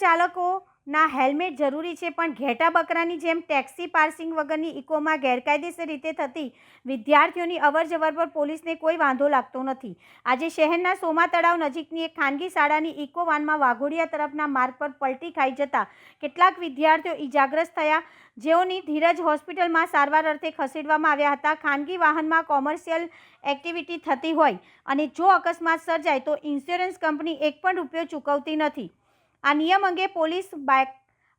ચાલકોના helmet જરૂરી છે, પણ ઘેટા બકરાની જેમ ટેક્સી પાર્સિંગ વગરની ઇકોમાં ગેરકાયદેસર રીતે થતી વિદ્યાર્થીઓની અવરજવર પર પોલીસને કોઈ વાંધો લાગતો નથી. આજે શહેરના સોમા તળાવ નજીકની એક ખાનગી શાળાની ઇકો વાનમાં વાઘોડિયા તરફના માર્ગ પર પલટી ખાઈ જતા કેટલાક વિદ્યાર્થીઓ ઇજાગ્રસ્ત થયા. જેઓની ધીરજ હોસ્પિટલમાં સારવાર અર્થે ખસેડવામાં આવ્યા હતા. ખાનગી વાહનમાં કોમર્શિયલ એક્ટિવિટી થતી હોય અને જો અકસ્માત સર્જાય તો ઇન્સ્યોરન્સ કંપની એક પણ રૂપિયો ચૂકવતી નથી. આ નિયમ અંગે પોલીસ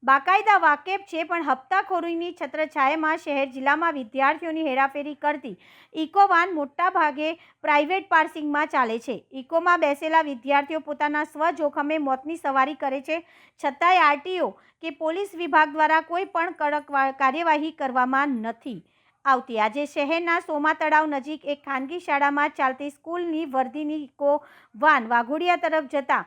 બાકાયદા વાકેફ છે, પણ હપ્તાખોરીની છત્રછાયામાં શહેર જિલ્લામાં વિદ્યાર્થીઓની હેરાફેરી કરતી ઇકો વાન મોટાભાગે પ્રાઇવેટ પાર્સિંગમાં ચાલે છે. ઇકોમાં બેસેલા વિદ્યાર્થીઓ પોતાના સ્વજોખમે મોતની સવારી કરે છે. છતાંય આરટીઓ કે પોલીસ વિભાગ દ્વારા કોઈ પણ કડક કાર્યવાહી કરવામાં નથી આવતી. આજે શહેરના સોમા તળાવ નજીક એક ખાનગી શાળામાં ચાલતી સ્કૂલની વર્ધીની ઇકો વાન વાઘોડિયા તરફ જતા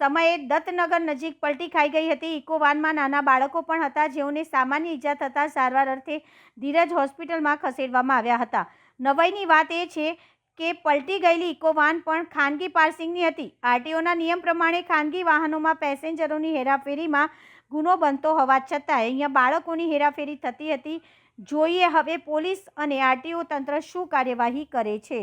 સમયે દત્તનગર નજીક પલટી ખાઈ ગઈ હતી. ઇકો વાનમાં નાના બાળકો પણ હતા, જેઓને સામાન્ય ઈજા થતાં સારવાર અર્થે ધીરજ હોસ્પિટલમાં ખસેડવામાં આવ્યા હતા. નવાઈની વાત એ છે કે પલટી ગયેલી ઇકો વાન પણ ખાનગી પાર્સિંગની હતી. આરટીઓના નિયમ પ્રમાણે ખાનગી વાહનોમાં પેસેન્જરોની હેરાફેરીમાં ગુનો બનતો હોવા છતાંય અહીંયા બાળકોની હેરાફેરી થતી હતી. જોઈએ હવે પોલીસ અને આરટીઓ તંત્ર શું કાર્યવાહી કરે છે.